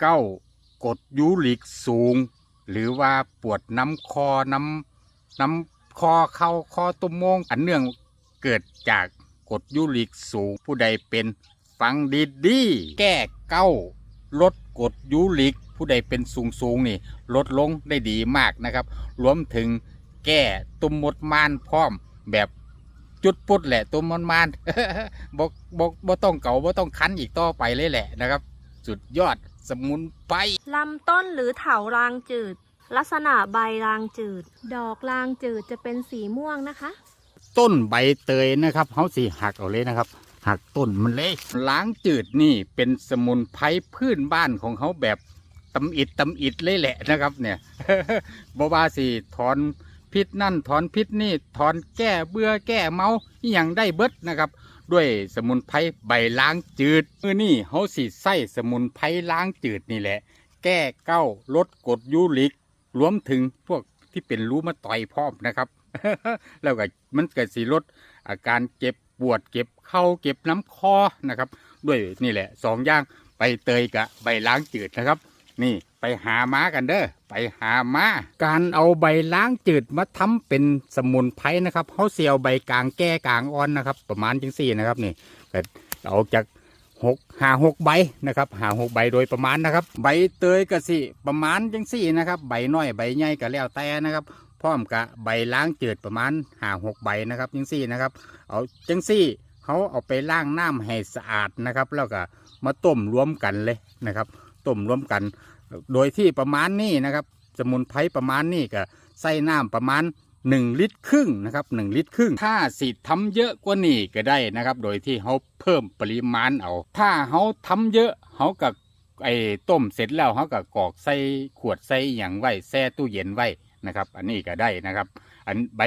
เก้ากดยูริกสูง หรือว่าปวดน้ำคอน้ำน้ำคอเข่าคอตุ่มโมง อันเนื่องเกิดจากกดยูริกสูงผู้ใดเป็นฟังดีดีแก้เก้าลดกดยูริก ผู้ใดเป็นสูงสูงนี่ ลดลงได้ดีมากนะครับ รวมถึงแก้ตุ่มมดมานพร้อมแบบจุดปุดแหละตุ่มมดมานบกบกบ่ต้องเก่าบ่ต้องคันอีกต่อไปเลยแหละนะครับ สุดยอด สมุนไพรลำต้นหรือเถารางจืด ลักษณะใบรางจืด ดอกรางจืดจะเป็นสีม่วงนะคะ ต้นใบเตยนะครับเขาสีหักเอาเลยนะครับ หักต้นมันเลยล้างจืดนี่เป็นสมุนไพรพื้นบ้านของเขาแบบตำอิดตำอิดเลยแหละนะครับ เนี่ยบว่าสิถอนพิษนั่นถอนพิษนี่ถอนแก้เบื่อแก้เมาอหย่างได้เบิดนะครับ ด้วยสมุนไพรใบล้างจืดมือนี่เขาสิใส่สมุนไพรล้างจืดนี่แหละ แก้เก้าลดกรดยูริก รวมถึงพวกที่เป็นรูมาต่อยพร้อมนะครับ แล้วก็มันเกิดสีลดอาการเจ็บปวดเก็บเข้าเก็บน้ำคอนะครับ ด้วยนี่แหละสองอย่างใบเตยกับใบล้างจืดนะครับ นี่ หาม้ากันเด้อไปหาม้าการเอาใบล้างจืดมาทำเป็นสมุนไพรนะครับเขาเสียวใบกลางแก้กลางอ่อนนะครับ ประมาณจังสี่นะครับนี่ก็เอาจากหกหาหกใบนะครับหาหกใบโดยประมาณนะครับ ใบเตยก็สิประมาณจังสี่นะครับ ใบน้อยใบใหญ่ก็แล้วแต่นะครับพร้อมกับใบล้างจืดประมาณหาหกใบนะครับจังสี่นะครับ เอาจังสี่เขาเอาไปล้างน้ำให้สะอาดนะครับ แล้วก็มาต้มรวมกันเลยนะครับต้มรวมกัน โดยที่ประมาณนี้นะครับ สมุนไพรประมาณนี้ก็ใส่น้ำประมาณ 1 ลิตรครึ่งนะครับ1ลิตรครึ่งถ้าสิทำเยอะกว่านี้ก็ได้นะครับ โดยที่เขาเพิ่มปริมาณเอา ถ้าเขาทำเยอะเขากับไอ้ต้มเสร็จแล้วเขากับกอกใส่ขวดใส่อย่างไว้แช่ตู้เย็นไว้นะครับ อันนี้ก็ได้นะครับ อันใบ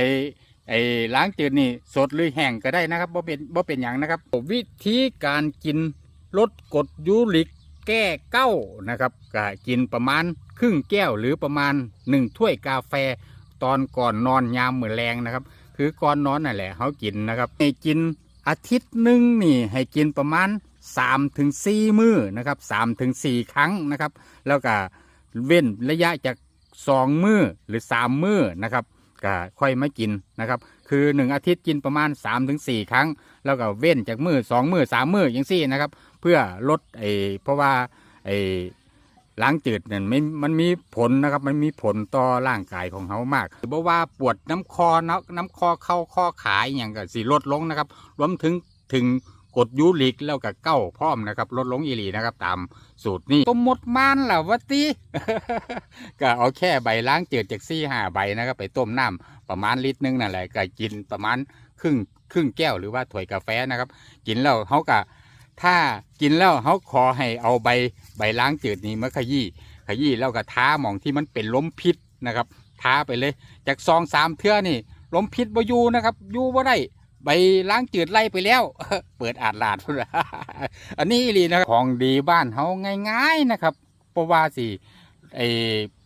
ไอ้ล้างจืดนี่สดหรือแห้งก็ได้นะครับบ่เป็นบ่เป็นอย่างนะครับ วิธีการกินลดกรดยูริก แก้เก้านะครับก็กินประมาณครึ่งแก้วหรือประมาณหนึ่งถ้วยกาแฟตอนก่อนนอนยามมื้อแรงนะครับ คือก่อนนอนนั่นแหละเขากินนะครับให้กินอาทิตย์หนึ่งนี่ให้กินประมาณ3ถึง4มื้อนะครับ3ถึง4ครั้งนะครับ แล้วก็เว้นระยะจาก2มื้อหรือ 3 มื้อนะครับก็ค่อยมากินนะครับ คือ 1 อาทิตย์กินประมาณ3ถึง4ครั้ง แล้วก็เว้นจากมื้อ2มื้อ3มื้ออย่างซี่นะครับ เพื่อลดไอ้เพราะว่าไอ้ล้างจืดเนี่ยไม่มันมีผลนะครับ มันมีผลต่อร่างกายของเขามากเพราะว่าปวดน้ำคอน้ำน้ำคอเข้าข้อขาอย่างก็สิลดลงนะครับ รวมถึงถึงกดยูริกแล้วก็เก้าพร้อมนะครับ ลดลงอีหลีนะครับ ตามสูตรนี้ต้มหมดมันล่ะวะตีก็เอาแค่ใบล้างจืดจากซี่ห้าใบนะครับ ไปต้มน้ำประมาณลิตรหนึงนั่นแหละก็กินประมาณครึ่งครึ่งแก้วหรือว่าถ้วยกาแฟนะครับ กินแล้วเขาก็ ถ้ากินแล้วเขาขอให้เอาใบใบล้างจืดนี้มาขยี้ขยี้แล้วก็ท้าหมองที่มันเป็นล้มพิษนะครับ ท้าไปเลย จากซองสามเทื่อนี่ล้มพิษบ่อยู่นะครับอยู่บ่ได้ใบล้างจืดไล่ไปแล้ว เปิดอาดลาดพุ่นอันนี้ลีนะของดีบ้านเขาง่าย ๆนะครับเพราะว่าสิไอ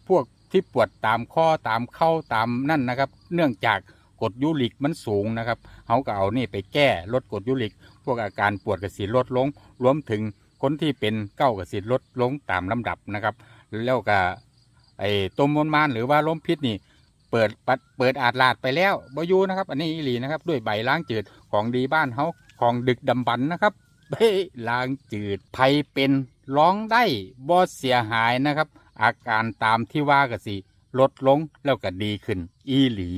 พวกที่ปวดตามข้อตามเข้าตามนั่นนะครับ เนื่องจากกรดยูริกมันสูงนะครับเขาก็เอานี่ไปแก้ลดกรดยูริก พวกอาการปวดกระสีลดลง รวมถึงคนที่เป็นเก้ากระสีลดลงตามลำดับนะครับแล้วก็ไอ้ต้มมนมานหรือว่าล้มพิษนี่เปิดปดเปิดอาดลาดไปแล้วบอยูนะครับ อันนี้อีหลีนะครับ ด้วยใบล้างจืดของดีบ้านเขาของดึกดำบรรพ์นะครับใบล้างจืดไผเป็นร้องได้บ่เสียหายนะครับ อาการตามที่ว่ากระสีลดลงแล้วก็ดีขึ้น อีหลี